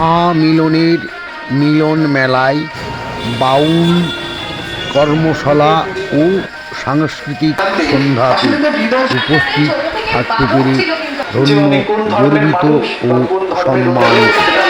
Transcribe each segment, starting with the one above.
মহামিলনের মিলন মেলায় বাউল, কর্মশালা ও সাংস্কৃতিক সন্ধ্যাতে উপস্থিত থাকতে পেরে ধন্য, গর্বিত ও সম্মানিত।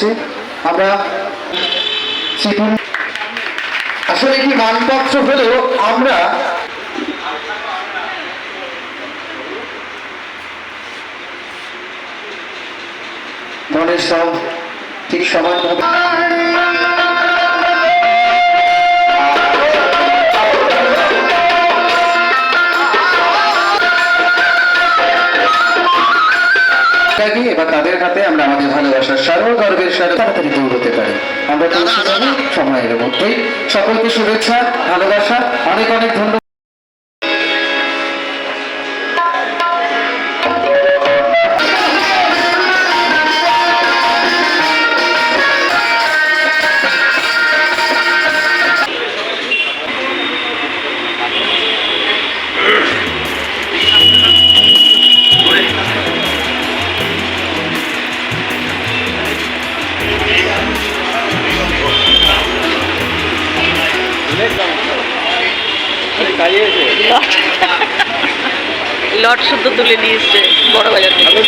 মঞ্চে আমরা আসলে কি মানপত্র হলেও আমরা মনের সব ঠিক সমানভাবে লাগে এবার তাদের হাতে আমরা আমাদের ভালোবাসার সর্বগর্বের সাথে তাড়াতাড়ি দূর হতে পারি। আমরা সময়ের মধ্যেই সকলকে শুভেচ্ছা ভালোবাসা অনেক অনেক ধন্যবাদ। লট। শুদ্ধ তুলে নিয়ে এসছে বড় বাজার থেকে।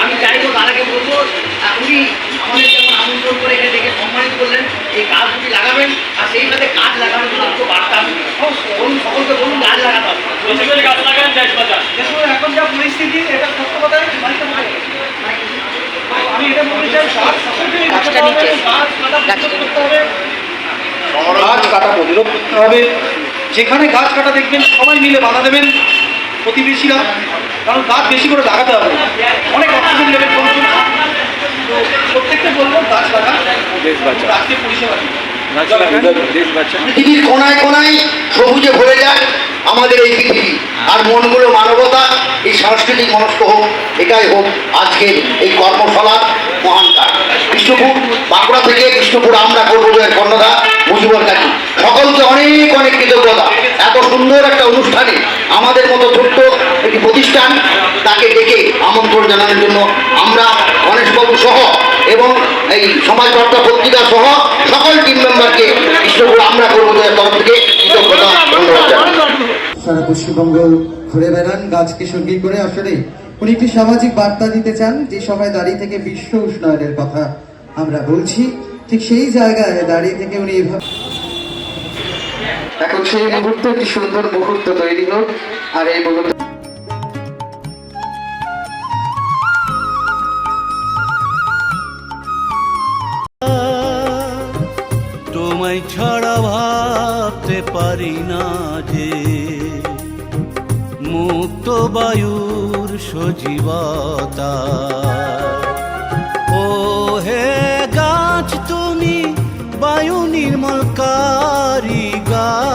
আমি চাইব তারাকে বলব আহ, উনি আমাদের যেমন আমন্ত্রণ করে এখানে সম্মানিত করলেন এই গাছগুলি লাগাবেন আর সেইভাবে গাছ লাগানোর জন্য বার্তা আমি বলুন সকলকে বলুন গাছ লাগাতে হবে। এখন যা পরিস্থিতি এটা সত্য কথা আমি এটা বলতে চাই গাছটা নিচে। গাছ কাটা প্রতিরোধ করতে হবে। গাছ কাটা প্রতিরোধ করতে হবে। যেখানে গাছ কাটা দেখবেন সবাই মিলে বাধা দেবেন প্রতিবেশীরা। কারণ গাছ বেশি করে লাগাতে হবে। অনেক অক্সিজেন লেভেল কমছে তো প্রত্যেককে বলব গাছ লাগা গাছকে পরিষেবা দিন। পৃথিবীর কোনায় কোনায় সবুজে ভরে যায়। আমাদের এই পৃথিবী। আর মনগুলো মানবতা, এই সাংস্কৃতিক মনস্ক হোক, এটাই হোক আজকের এই কর্মশালার মহান কাজ। বিষ্ণুপুর বাঁকুড়া থেকে বিষ্ণুপুর আমরা করব জয়ের কর্ণধা মুজিবর কাজী সকলকে অনেক অনেক কৃতজ্ঞতা। এত সুন্দর একটা অনুষ্ঠানে আমাদের মতো ছোট্ট একটি প্রতিষ্ঠান তাকে ডেকে আমন্ত্রণ জানানোর জন্য আমরা গণেশবাবু সহ এবং এই সমাজবার্তা পত্রিকা সহ সকল টিম মেম্বারকে বিষ্ণুপুর আমরা করব জয়ের তরফ থেকে কৃতজ্ঞতা সারা পশ্চিমবঙ্গ ঘুরে বেড়ান। গাছকে সঙ্গী করে আসলে উনি একটি সামাজিক বার্তা দিতে চান, যে সবাই দাঁড়িয়ে থেকে বিশ্ব উষ্ণায়নের কথা আমরা বলছি। ঠিক সেই জায়গায় দাঁড়িয়ে থেকে উনি এভাবে এখন সেই মুহূর্তে একটি সুন্দর মুহূর্ত তৈরি হোক, আর এই মুহূর্তে তোমায় ছাড়া ভাবতে পারি না যে মুক্ত বায়ুর সজীবতা। ও হে গাছ, তুমি বায়ু নির্মলকারী গাছ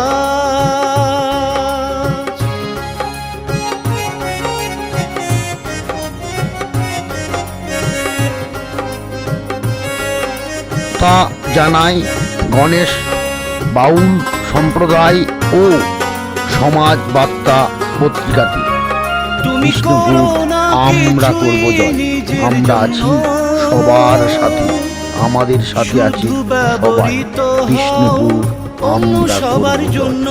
তা জানায় গণেশ বাউল সম্প্রদায় ও সমাজ বার্তা পত্রিকাটি। বিষ্ণুপুর আমরা করব জয়। আমরা আছি সবার সাথে। আমাদের সাথে আছি সবাই। বিষ্ণুপুর আমরা সবার জন্য